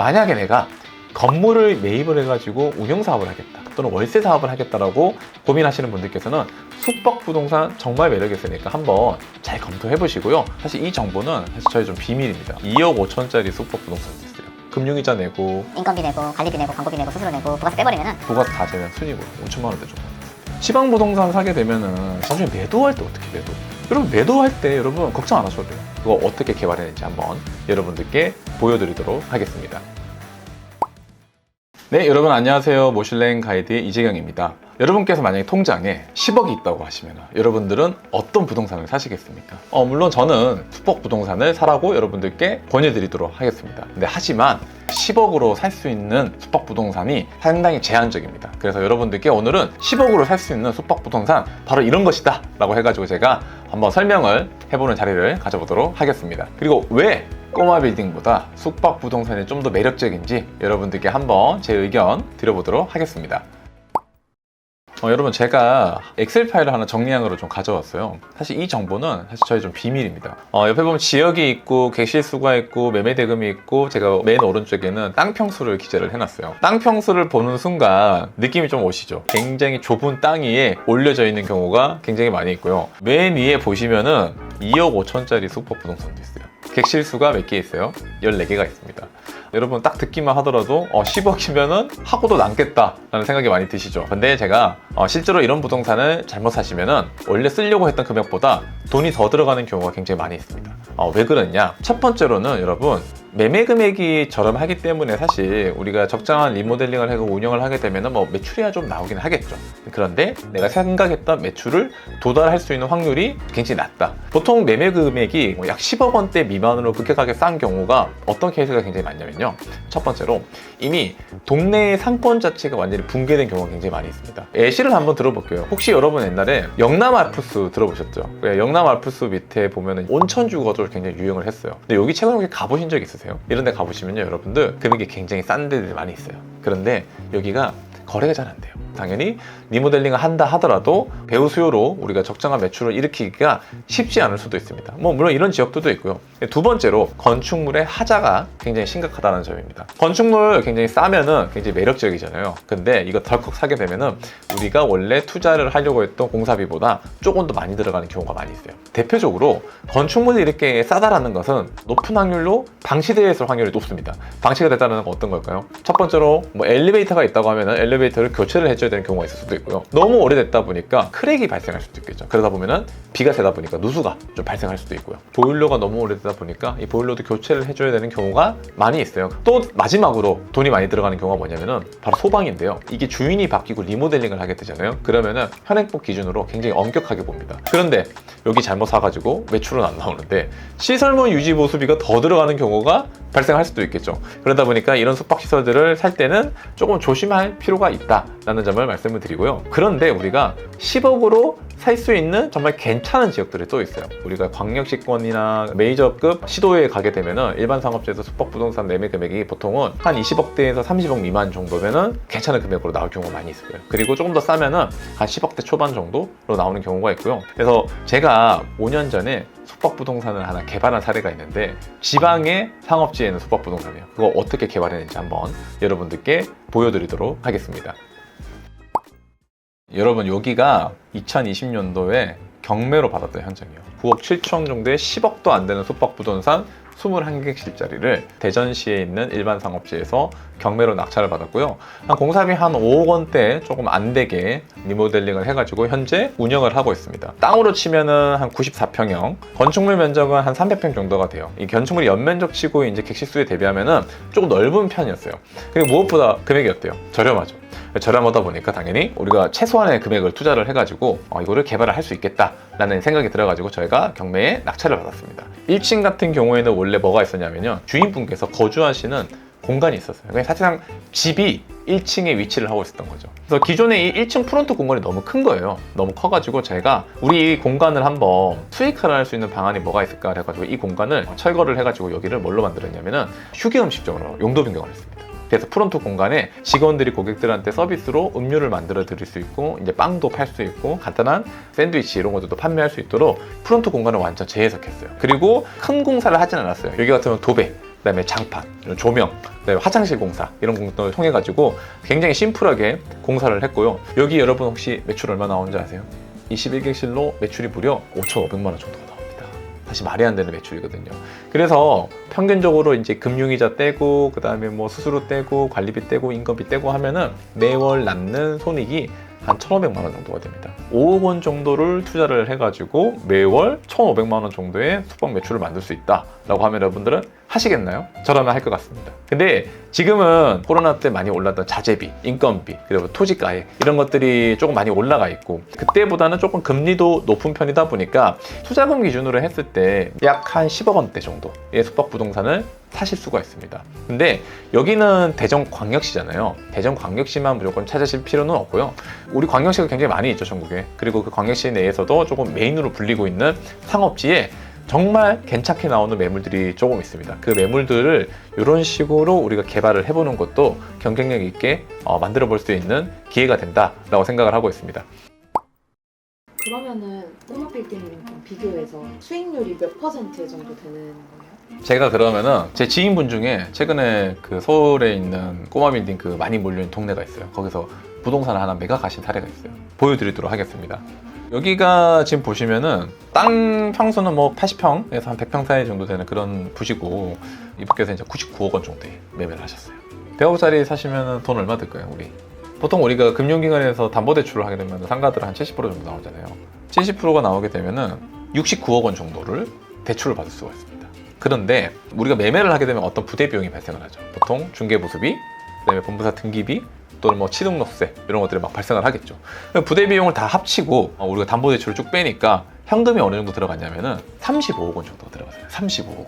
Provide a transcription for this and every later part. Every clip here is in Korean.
만약에 내가 건물을 매입을 해가지고 운영 사업을 하겠다 또는 월세 사업을 하겠다라고 고민하시는 분들께서는 숙박 부동산 정말 매력 있으니까 한번 잘 검토해 보시고요. 사실 이 정보는 사실 저희 좀 비밀입니다. 2억 5천짜리 숙박 부동산도 있어요. 금융이자 내고 인건비 내고 관리비 내고 광고비 내고 수수료 내고 부가세 빼버리면은 부가세 다 제면 순이고 5천만 원대 정도. 지방 부동산 사게 되면은 나중에 매도할 때 어떻게 매도? 여러분 매도할 때 여러분 걱정 안 하셔도 돼요. 그거 어떻게 개발했는지 한번 여러분들께 보여드리도록 하겠습니다. 네, 여러분 안녕하세요. 모슐랭 가이드의 이재경입니다. 여러분께서 만약에 통장에 10억이 있다고 하시면 여러분들은 어떤 부동산을 사시겠습니까? 어, 물론 저는 숙박 부동산을 사라고 여러분들께 권유드리도록 하겠습니다. 근데 하지만 10억으로 살 수 있는 숙박 부동산이 상당히 제한적입니다. 그래서 여러분들께 오늘은 10억으로 살 수 있는 숙박 부동산 바로 이런 것이다 라고 해가지고 제가 한번 설명을 해보는 자리를 가져보도록 하겠습니다. 그리고 왜 꼬마 빌딩보다 숙박 부동산이 좀 더 매력적인지 여러분들께 한번 제 의견 드려보도록 하겠습니다. 어, 여러분 제가 엑셀 파일을 하나 정리한 거를 좀 가져왔어요. 사실 이 정보는 사실 저희 좀 비밀입니다. 어, 옆에 보면 지역이 있고 객실 수가 있고 매매 대금이 있고 제가 맨 오른쪽에는 땅 평수를 기재를 해놨어요. 땅 평수를 보는 순간 느낌이 좀 오시죠? 굉장히 좁은 땅 위에 올려져 있는 경우가 굉장히 많이 있고요. 맨 위에 보시면은 2억 5천짜리 숙박 부동산도 있어요. 객실 수가 몇 개 있어요? 14개가 있습니다. 여러분 딱 듣기만 하더라도 어, 10억이면은 하고도 남겠다라는 생각이 많이 드시죠. 근데 제가 어, 실제로 이런 부동산을 잘못 사시면은 원래 쓰려고 했던 금액보다 돈이 더 들어가는 경우가 굉장히 많이 있습니다. 어, 왜 그러냐? 첫 번째로는 여러분 매매 금액이 저렴하기 때문에 사실 우리가 적정한 리모델링을 하고 운영을 하게 되면은 뭐 매출이야 좀 나오긴 하겠죠. 그런데 내가 생각했던 매출을 도달할 수 있는 확률이 굉장히 낮다. 보통 매매 금액이 뭐약 10억 원대 미만으로 급격하게 싼 경우가 어떤 케이스가 굉장히 많냐면요. 첫 번째로 이미 동네의 상권 자체가 완전히 붕괴된 경우가 굉장히 많이 있습니다. 예시를 한번 들어볼게요. 혹시 여러분 옛날에 영남 알프스 들어보셨죠? 왜 영남 알프스 밑에 보면은 온천주 거절 굉장히 유행을 했어요. 근데 여기 최근에 가보신 적 있으세요? 이런 데 가보시면요, 여러분들 금액이 굉장히 싼 데들이 많이 있어요. 그런데 여기가 거래가 잘 안 돼요. 당연히 리모델링을 한다 하더라도 배우 수요로 우리가 적정한 매출을 일으키기가 쉽지 않을 수도 있습니다. 뭐 물론 이런 지역들도 있고요. 두 번째로 건축물의 하자가 굉장히 심각하다는 점입니다. 건축물 굉장히 싸면은 굉장히 매력적이잖아요. 근데 이거 덜컥 사게 되면은 우리가 원래 투자를 하려고 했던 공사비보다 조금 더 많이 들어가는 경우가 많이 있어요. 대표적으로 건축물이 이렇게 싸다라는 것은 높은 확률로 있을 확률이 높습니다. 방치가 됐다는 건 어떤 걸까요? 첫 번째로 뭐 엘리베이터가 있다고 하면은 엘리베이터 를 교체를 해줘야 되는 경우가 있을 수도 있고요. 너무 오래됐다 보니까 크랙이 발생할 수도 있겠죠. 그러다 보면은 비가 새다 보니까 누수가 좀 발생할 수도 있고요. 보일러가 너무 오래되다 보니까 이 보일러도 교체를 해줘야 되는 경우가 많이 있어요. 또 마지막으로 돈이 많이 들어가는 경우가 뭐냐면은 바로 소방인데요. 이게 주인이 바뀌고 리모델링을 하게 되잖아요. 그러면은 현행법 기준으로 굉장히 엄격하게 봅니다. 그런데 여기 잘못 사가지고 매출은 안 나오는데 시설물 유지 보수비가 더 들어가는 경우가 발생할 수도 있겠죠. 그러다 보니까 이런 숙박시설들을 살 때는 조금 조심할 필요가 있다라는 점을 말씀을 드리고요. 그런데 우리가 10억으로 살 수 있는 정말 괜찮은 지역들이 또 있어요. 우리가 광역시권이나 메이저급 시도에 가게 되면은 일반 상업지에서 숙박부동산 매매 금액이 보통은 한 20억대에서 30억 미만 정도면은 괜찮은 금액으로 나올 경우가 많이 있어요. 그리고 조금 더 싸면은 한 10억대 초반 정도로 나오는 경우가 있고요. 그래서 제가 5년 전에 숙박부동산을 하나 개발한 사례가 있는데 지방의 상업지에는 숙박부동산이에요. 그거 어떻게 개발했는지 한번 여러분들께 보여드리도록 하겠습니다. 여러분 여기가 2020년도에 경매로 받았던 현장이에요. 9억 7천 정도의 10억도 안 되는 숙박부동산 21객실짜리를 대전시에 있는 일반 상업지에서 경매로 낙찰을 받았고요. 한 공사비 한 5억 원대 조금 안 되게 리모델링을 해가지고 현재 운영을 하고 있습니다. 땅으로 치면은 한 94평형, 건축물 면적은 한 300평 정도가 돼요. 이 건축물이 연면적 치고 이제 객실수에 대비하면은 조금 넓은 편이었어요. 그리고 무엇보다 금액이 어때요? 저렴하죠. 저렴하다 보니까 당연히 우리가 최소한의 금액을 투자를 해가지고 어, 이거를 개발을 할 수 있겠다라는 생각이 들어가지고 저희가 경매에 낙찰을 받았습니다. 1층 같은 경우에는 원래 뭐가 있었냐면요. 주인분께서 거주하시는 공간이 있었어요. 그냥 사실상 집이 1층에 위치를 하고 있었던 거죠. 그래서 기존에 이 1층 프론트 공간이 너무 큰 거예요. 너무 커가지고 제가 우리 이 공간을 한번 수익화를 할 수 있는 방안이 뭐가 있을까 해가지고 이 공간을 철거를 해가지고 여기를 뭘로 만들었냐면은 휴게 음식점으로 용도 변경을 했습니다. 그래서 프론트 공간에 직원들이 고객들한테 서비스로 음료를 만들어 드릴 수 있고 이제 빵도 팔 수 있고 간단한 샌드위치 이런 것들도 판매할 수 있도록 프론트 공간을 완전 재해석했어요. 그리고 큰 공사를 하진 않았어요. 여기 같으면 도배 그다음에 장판, 조명, 그다음에 화장실 공사 이런 공사를 통해 가지고 굉장히 심플하게 공사를 했고요. 여기 여러분 혹시 매출 얼마 나오는지 아세요? 21객실로 매출이 무려 5,500만 원 정도가 나옵니다. 사실 말이 안 되는 매출이거든요. 그래서 평균적으로 이제 금융이자 떼고 그다음에 뭐 수수료 떼고 관리비 떼고 인건비 떼고 하면은 매월 남는 손익이 한 1,500만 원 정도가 됩니다. 5억 원 정도를 투자를 해가지고 매월 1,500만 원 정도의 숙박 매출을 만들 수 있다라고 하면 여러분들은 하시겠나요? 저라면 할 것 같습니다. 근데 지금은 코로나 때 많이 올랐던 자재비, 인건비, 그리고 토지가액 이런 것들이 조금 많이 올라가 있고 그때보다는 조금 금리도 높은 편이다 보니까 투자금 기준으로 했을 때 약 한 10억 원대 정도의 숙박 부동산을 사실 수가 있습니다. 근데 여기는 대전광역시잖아요. 대전광역시만 무조건 찾으실 필요는 없고요. 우리 광역시가 굉장히 많이 있죠, 전국에. 그리고 그 광역시 내에서도 조금 메인으로 불리고 있는 상업지에 정말 괜찮게 나오는 매물들이 조금 있습니다. 그 매물들을 이런 식으로 우리가 개발을 해보는 것도 경쟁력 있게 어, 만들어 볼 수 있는 기회가 된다라고 생각을 하고 있습니다. 그러면은 꼬마 빌딩이랑 좀 비교해서 수익률이 몇 퍼센트 정도 되는 거예요? 제가 그러면은 제 지인분 중에 최근에 그 서울에 있는 꼬마 빌딩 그 많이 몰려있는 동네가 있어요. 거기서 부동산을 하나 매각 하신 사례가 있어요. 보여드리도록 하겠습니다. 여기가 지금 보시면은 땅 평수는 뭐 80평에서 한 100평 사이 정도 되는 그런 부시고 이분께서 이제 99억 원 정도에 매매를 하셨어요. 100억짜리 사시면 돈 얼마 들까요, 우리? 보통 우리가 금융기관에서 담보대출을 하게 되면 상가들 한 70% 정도 나오잖아요. 70%가 나오게 되면은 69억 원 정도를 대출을 받을 수가 있습니다. 그런데 우리가 매매를 하게 되면 어떤 부대 비용이 발생을 하죠. 보통 중개보수비, 그다음에 본부사 등기비, 또는 뭐 취등록세 이런 것들이 막 발생을 하겠죠. 부대 비용을 다 합치고 어, 우리가 담보 대출을 쭉 빼니까 현금이 어느 정도 들어갔냐면은 35억 원 정도가 들어갔어요. 35억 원.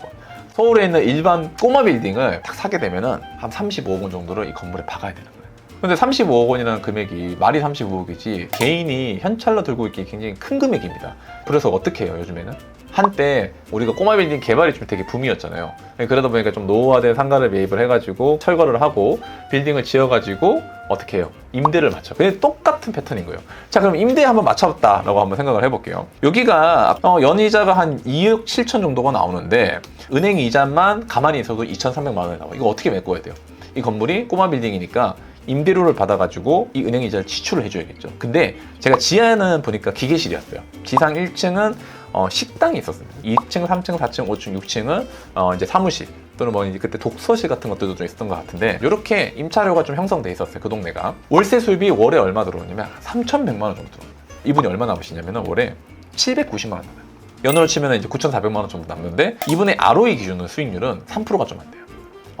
서울에 있는 일반 꼬마 빌딩을 딱 사게 되면은 한 35억 원 정도를 이 건물에 박아야 되는 거예요. 근데 35억 원이라는 금액이 말이 35억이지 개인이 현찰로 들고 있기 굉장히 큰 금액입니다. 그래서 어떻게 해요 요즘에는? 한때 우리가 꼬마 빌딩 개발이 좀 되게 붐이었잖아요. 그러다 보니까 좀 노후화된 상가를 매입을 해가지고 철거를 하고 빌딩을 지어가지고 어떻게 해요? 임대를 맞춰. 근데 똑같은 패턴인 거예요. 자, 그럼 임대 한번 맞춰봤다라고 한번 생각을 해볼게요. 여기가 어, 연이자가 한 2억 7천 정도가 나오는데 은행 이자만 가만히 있어도 2,300만 원이 나와. 이거 어떻게 메꿔야 돼요? 이 건물이 꼬마 빌딩이니까 임대료를 받아가지고 이 은행 이자를 지출을 해줘야겠죠. 근데 제가 지하는 보니까 기계실이었어요. 지상 1층은 어, 식당이 있었습니다. 2층, 3층, 4층, 5층, 6층은 어, 이제 사무실 또는 뭐 이제 그때 독서실 같은 것들도 좀 있었던 것 같은데 이렇게 임차료가 좀 형성돼 있었어요. 그 동네가 월세 수입이 월에 얼마 들어오냐면 3,100만 원 정도. 이분이 얼마 남으시냐면 월에 790만 원 남아요. 연으로 치면 이제 9,400만 원 정도 남는데 이분의 ROE 기준으로 수익률은 3%가 좀 안 돼요.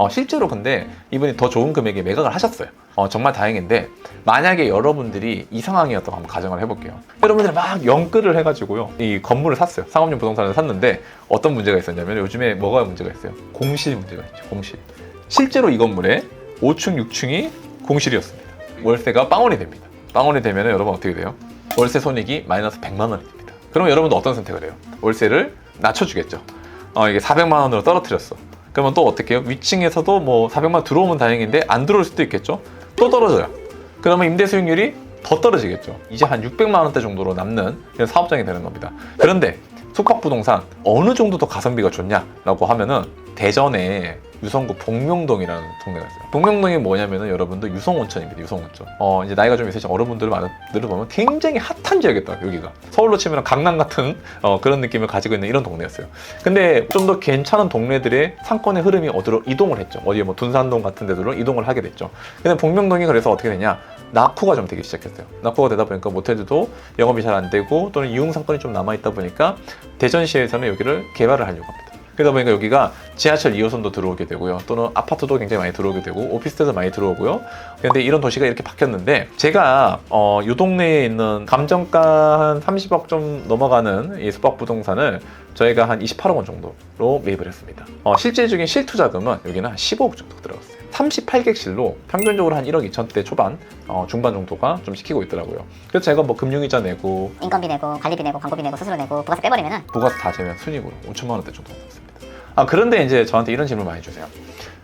어, 실제로 근데 이분이 더 좋은 금액에 매각을 하셨어요. 어, 정말 다행인데 만약에 여러분들이 이 상황이었다고 한번 가정을 해볼게요. 여러분들이 막 연끌을 해가지고요. 이 건물을 샀어요. 상업용 부동산을 샀는데 어떤 문제가 있었냐면 요즘에 뭐가 문제가 있어요? 공실 문제가 있죠. 공실. 실제로 이 건물에 5층, 6층이 공실이었습니다. 월세가 빵원이 됩니다. 빵원이 되면 여러분 어떻게 돼요? 월세 손익이 마이너스 100만 원이 됩니다. 그러면 여러분도 어떤 선택을 해요? 월세를 낮춰주겠죠. 어, 이게 400만 원으로 떨어뜨렸어. 그러면 또 어떻게 해요? 위층에서도 뭐 400만 들어오면 다행인데 안 들어올 수도 있겠죠? 또 떨어져요. 그러면 임대 수익률이 더 떨어지겠죠. 이제 한 600만 원대 정도로 남는 이런 사업장이 되는 겁니다. 그런데 숙박부동산 어느 정도 더 가성비가 좋냐라고 하면은 대전에 유성구 복명동이라는 동네가 있어요. 복명동이 뭐냐면은 여러분들 유성온천입니다. 유성온천. 어 이제 나이가 좀 있으신 어른분들 많은 분들 보면 굉장히 핫한 지역이었다 여기가. 서울로 치면 강남 같은 어, 그런 느낌을 가지고 있는 이런 동네였어요. 근데 좀 더 괜찮은 동네들의 상권의 흐름이 어디로 이동을 했죠. 어디에 뭐 둔산동 같은 데들로 이동을 하게 됐죠. 근데 복명동이 그래서 어떻게 되냐? 낙후가 좀 되기 시작했어요. 낙후가 되다 보니까 모텔들도 영업이 잘 안 되고 또는 이용 상권이 좀 남아 있다 보니까 대전시에서는 여기를 개발을 하려고 합니다. 그러다 보니까 여기가 지하철 2호선도 들어오게 되고요. 또는 아파트도 굉장히 많이 들어오게 되고 오피스텔도 많이 들어오고요. 그런데 이런 도시가 이렇게 바뀌었는데 제가 어, 이 동네에 있는 감정가 한 30억 좀 넘어가는 이 숙박 부동산을 저희가 한 28억 원 정도로 매입을 했습니다. 어, 실제적인 실투자금은 여기는 한 15억 정도 들어갔어요. 38객실로 평균적으로 한 1억 2천대 초반, 어, 중반 정도가 좀 시키고 있더라고요. 그래서 제가 뭐 금융이자 내고 인건비 내고 관리비 내고 광고비 내고 수수료 내고 부가세 빼버리면은 부가세 다 제면 순익으로 5천만 원대 정도 남습니다. 아 그런데 이제 저한테 이런 질문 많이 주세요.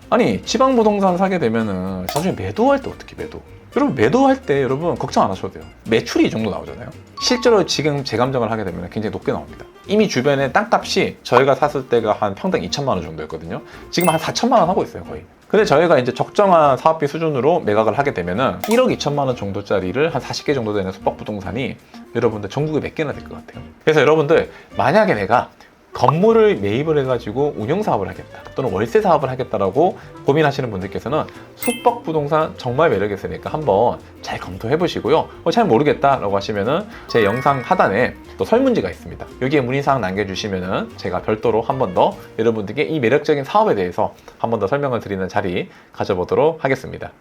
아니 지방 부동산 사게 되면은 나중에 매도할 때 어떻게 매도? 여러분 매도할 때 여러분 걱정 안 하셔도 돼요. 매출이 이 정도 나오잖아요. 실제로 지금 재감정을 하게 되면 굉장히 높게 나옵니다. 이미 주변에 땅값이 저희가 샀을 때가 한 평당 2천만 원 정도였거든요. 지금 한 4천만 원 하고 있어요 거의. 근데 저희가 이제 적정한 사업비 수준으로 매각을 하게 되면은 1억 2천만 원 정도짜리를 한 40개 정도 되는 숙박 부동산이 여러분들 전국에 몇 개나 될 것 같아요. 그래서 여러분들 만약에 내가 건물을 매입을 해가지고 운영 사업을 하겠다 또는 월세 사업을 하겠다라고 고민하시는 분들께서는 숙박 부동산 정말 매력 있으니까 한번 잘 검토해 보시고요. 어, 잘 모르겠다라고 하시면은 제 영상 하단에 또 설문지가 있습니다. 여기에 문의사항 남겨주시면은 제가 별도로 한 번 더 여러분들께 이 매력적인 사업에 대해서 한 번 더 설명을 드리는 자리 가져보도록 하겠습니다.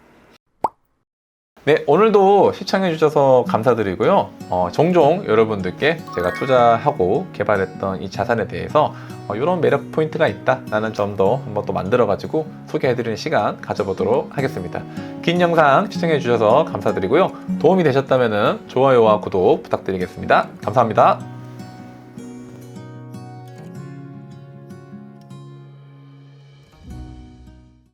네, 오늘도 시청해주셔서 감사드리고요. 어, 종종 여러분들께 제가 투자하고 개발했던 이 자산에 대해서 어, 이런 매력 포인트가 있다라는 점도 한번 또 만들어가지고 소개해드리는 시간 가져보도록 하겠습니다. 긴 영상 시청해주셔서 감사드리고요. 도움이 되셨다면 좋아요와 구독 부탁드리겠습니다. 감사합니다.